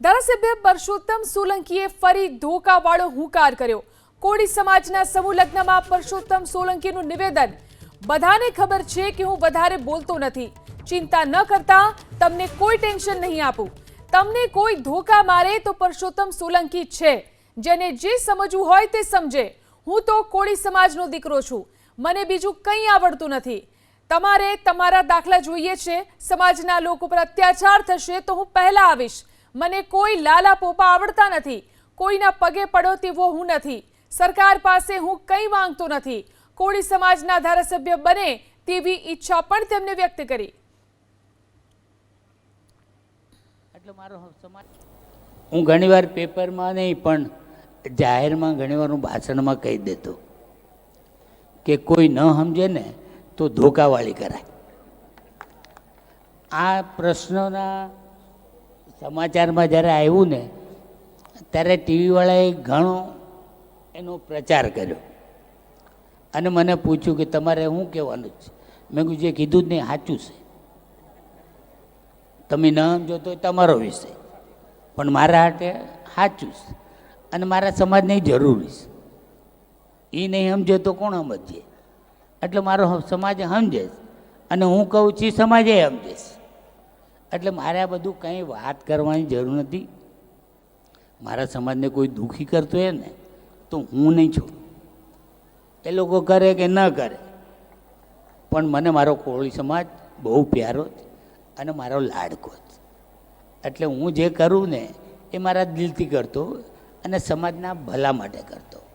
ધારાસભ્ય પરસોત્તમ સોલંકીએ ફરી ધોકાવાળો હુંકાર કર્યો. કોળી સમાજના સમૂહ લગ્નમાં પરસોત્તમ સોલંકીનું નિવેદન. બધાને ખબર છે કે હું વધારે બોલતો નથી. ચિંતા ન કરતા, તમને કોઈ ટેન્શન નહીં આપું. તમને કોઈ ધોકા મારે તો પરસોત્તમ સોલંકી છે. જેને જે સમજવું હોય તે સમજે. હું તો કોળી સમાજનો દીકરો છું. મને બીજું કંઈ આવડતું નથી. તમારે તમારા દાખલા જોઈએ છે. સમાજના લોકો પર અત્યાચાર થશે તો હું પહેલા આવીશ. મને કોઈ લાલા પોપા આવડતા નથી. કોઈના પગે પડો તેવો હું નથી. સરકાર પાસે હું કંઈ માંગતો નથી. કોળી સમાજના ધારાસભ્ય બને તેવી ઈચ્છા પણ તેમને વ્યક્ત કરી. એટલે મારો સમાજ હું ઘણીવાર પેપરમાં નહીં પણ જાહેરમાં ઘણીવાર હું ભાષણમાં કહી દેતો કે કોઈ ન સમજે ને તો ધોકાવાળી કરાય. આ પ્રશ્નોના સમાચારમાં જ્યારે આવ્યું ને, ત્યારે ટીવીવાળાએ ઘણો એનો પ્રચાર કર્યો. અને મને પૂછ્યું કે તમારે શું કહેવાનું છે? મેં કહ્યું જે કીધું જ નહીં, સાચું છે. તમે ન સમજો તો તમારો વિષય. પણ મારા હાટે સાચું છે. અને મારા સમાજને જરૂરી છે. એ નહીં સમજે તો કોણ સમજે એટલે મારો સમાજ સમજે અને હું કહું છું સમાજે સમજે છે. એટલે મારે આ બધું કંઈ વાત કરવાની જરૂર નથી. મારા સમાજને કોઈ દુઃખી કરતો હોય ને, તો હું નહીં છોડું. એ લોકો કરે કે ન કરે. પણ મને મારો કોળી સમાજ બહુ પ્યારો છે અને મારો લાડકો છે. એટલે હું જે કરું ને, એ મારા દિલથી કરતો અને સમાજના ભલા માટે કરતો.